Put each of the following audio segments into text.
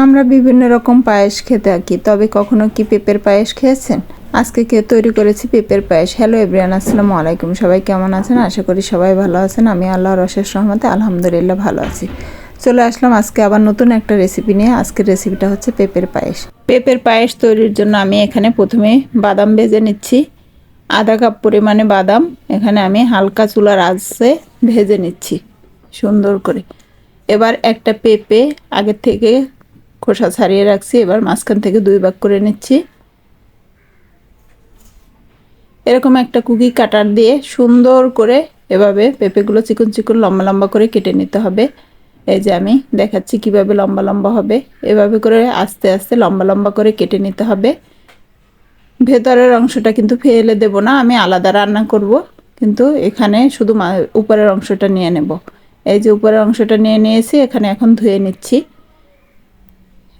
আমরা বিভিন্ন রকম পায়েস খেতে থাকি। তবে কখনো কি পেঁপের পায়েস খেয়েছেন? আজকে কে তৈরি করেছি পেঁপের পায়েস। হ্যালো এভরিয়ান আসসালামু আলাইকুম। সবাই কেমন আছেন? আশা করি সবাই ভালো আছেন। আমি আল্লাহর অশেষ রহমতে আলহামদুলিল্লাহ ভালো আছি। চলে আসলাম আজকে আবার নতুন একটা রেসিপি নিয়ে। আজকের রেসিপিটা হচ্ছে পেঁপের পায়েস। পেঁপের পায়েস তৈরির জন্য আমি এখানে প্রথমে বাদাম ভেজে নিচ্ছি। আধা কাপ পরিমাণে বাদাম। এখানে আমি হালকা চুলার আঁচে ভেজে নিচ্ছি সুন্দর করে। এবার একটা পেঁপে আগের থেকে খোসা ছাড়িয়ে রাখছি, এবার মাঝখান থেকে দুই ভাগ করে নিচ্ছি। এরকম একটা কুকি কাটার দিয়ে সুন্দর করে এভাবে পেঁপেগুলো চিকন চিকন, লম্বা লম্বা করে কেটে নিতে হবে। এই যে আমি দেখাচ্ছি কীভাবে লম্বা লম্বা হবে। এভাবে করে আস্তে আস্তে লম্বা লম্বা করে কেটে নিতে হবে। ভেতরের অংশটা কিন্তু ফেলে দেব না, আমি আলাদা রান্না করব, কিন্তু এখানে শুধু উপরের অংশটা নিয়ে নেব। এই যে উপরের অংশটা নিয়ে নিয়েছি, এখানে এখন ধুয়ে নিচ্ছি।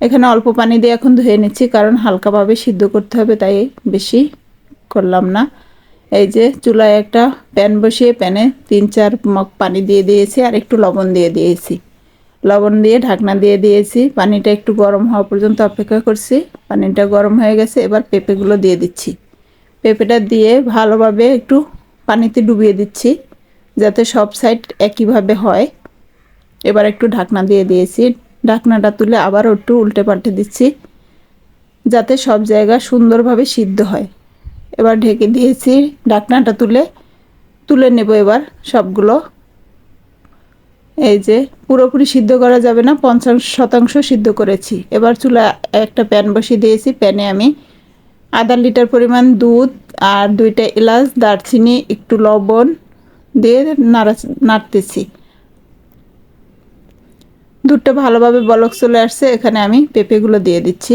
এখানে অল্প পানি দিয়ে এখন ধুয়ে নিচ্ছি, কারণ হালকাভাবে সিদ্ধ করতে হবে, তাই বেশি করলাম না। এই যে চুলায় একটা প্যান বসিয়ে প্যানে তিন চার মগ পানি দিয়ে দিয়েছি আর একটু লবণ দিয়ে দিয়েছি। লবণ দিয়ে ঢাকনা দিয়ে দিয়েছি, পানিটা একটু গরম হওয়া পর্যন্ত অপেক্ষা করছি, পানিটা গরম হয়ে গেছে, এবার পেঁপেগুলো দিয়ে দিচ্ছি। পেঁপেটা দিয়ে ভালোভাবে একটু পানিতে ডুবিয়ে দিচ্ছি, যাতে সব সাইড একইভাবে হয়। এবার একটু ঢাকনা দিয়ে দিয়েছি ঢাকনাটা তুলে আবারও একটু উল্টে পাল্টে দিচ্ছি, যাতে সব জায়গা সুন্দরভাবে সিদ্ধ হয়। এবার ঢেকে দিয়েছি ঢাকনাটা তুলে তুলে নেব এবার সবগুলো। এই যে পুরোপুরি সিদ্ধ করা যাবে না, পঞ্চাশ শতাংশ সিদ্ধ করেছি। এবার চুলা একটা প্যান বসিয়ে দিয়েছি, প্যানে আমি আধা লিটার পরিমাণ দুধ আর দুইটা এলাচ, দারচিনি, একটু লবণ দিয়ে নাড়া, নাড়তেছি। দুধটা ভালোভাবে বলক চলে আসছে, এখানে আমি পেঁপেগুলো দিয়ে দিচ্ছি।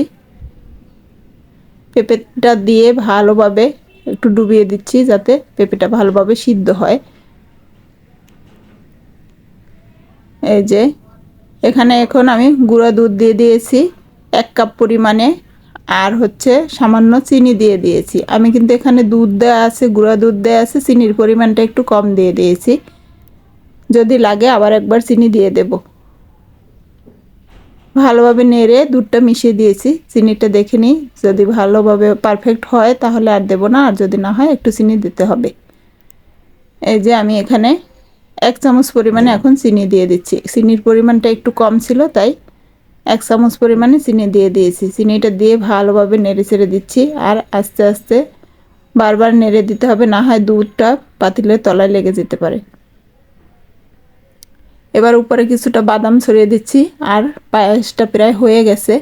পেঁপেটা দিয়ে ভালোভাবে একটু ডুবিয়ে দিচ্ছি যাতে পেঁপেটা ভালোভাবে সিদ্ধ হয়। এই যে, এখানে এখন আমি গুঁড়া দুধ দিয়ে দিয়েছি, এক কাপ পরিমাণে, আর হচ্ছে সামান্য চিনি দিয়ে দিয়েছি। আমি কিন্তু এখানে দুধ দেওয়া আছে, গুঁড়া দুধ দেওয়া আছে, চিনির পরিমাণটা একটু কম দিয়ে দিয়েছি। যদি লাগে আবার একবার চিনি দিয়ে দেব। ভালোভাবে নেড়ে দুধটা মিশিয়ে দিয়েছি। চিনিটা দেখে নিই। যদি ভালোভাবে পারফেক্ট হয় তাহলে আর দেবো না, আর যদি না হয় একটু চিনি দিতে হবে। এই যে আমি এখানে এক চামচ পরিমাণে এখন চিনি দিয়ে দিচ্ছি। চিনির পরিমাণটা একটু কম ছিল, তাই এক চামচ পরিমাণে চিনি দিয়ে দিয়েছি। চিনিটা দিয়ে ভালোভাবে নেড়ে ছেড়ে দিচ্ছি, আর আস্তে আস্তে বারবার নেড়ে দিতে হবে, না হয় দুধটা পাতিলের তলায় লেগে যেতে পারে। এবার উপরে কিছুটা বাদাম ছড়িয়ে দিচ্ছি, আর পায়েসটা প্রায় হয়ে গেছে।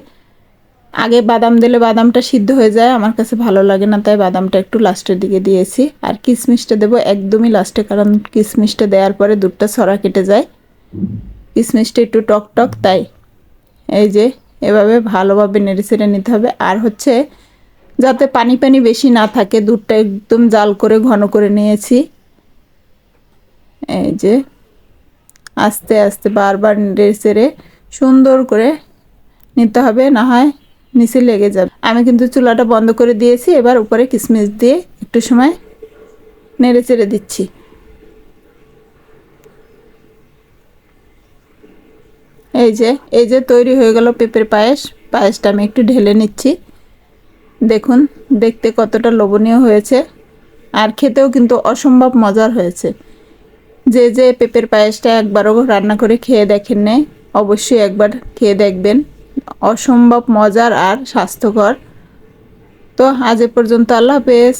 আগে বাদাম দিলে বাদামটা সিদ্ধ হয়ে যায়, আমার কাছে ভালো লাগে না, তাই বাদামটা একটু লাস্টের দিকে দিয়েছি। আর কিশমিশটা দেবো একদমই লাস্টে, কারণ কিশমিশটা দেওয়ার পরে দুধটা ছড়া কেটে যায়। কিশমিশটা একটু টক টক, তাই এই যে এভাবে ভালোভাবে নেড়ে ছেড়ে নিতে হবে। আর হচ্ছে যাতে পানি পানি বেশি না থাকে, দুধটা একদম জাল করে ঘন করে নিয়েছি। এই যে আস্তে আস্তে বারবার নেড়ে সুন্দর করে নিতে হবে, না হয় নিচে লেগে যাবে। আমি কিন্তু চুলাটা বন্ধ করে দিয়েছি, এবার উপরে কিশমিশ দিয়ে একটু সময় নেড়ে চেড়ে দিচ্ছি। এই যে এই যে তৈরি হয়ে গেল পেঁপের পায়েস। পায়েসটা আমি একটু ঢেলে নিচ্ছি। দেখুন, দেখতে কতটা লোভনীয় হয়েছে। আর খেতেও কিন্তু অসম্ভব মজার হয়েছে। যে যে পেঁপের পায়েসটা একবারও রান্না করে খেয়ে দেখেন নেই, অবশ্যই একবার খেয়ে দেখবেন। অসম্ভব মজার আর স্বাস্থ্যকর। তো আজ এ পর্যন্ত আল্লাহ হাফেজ।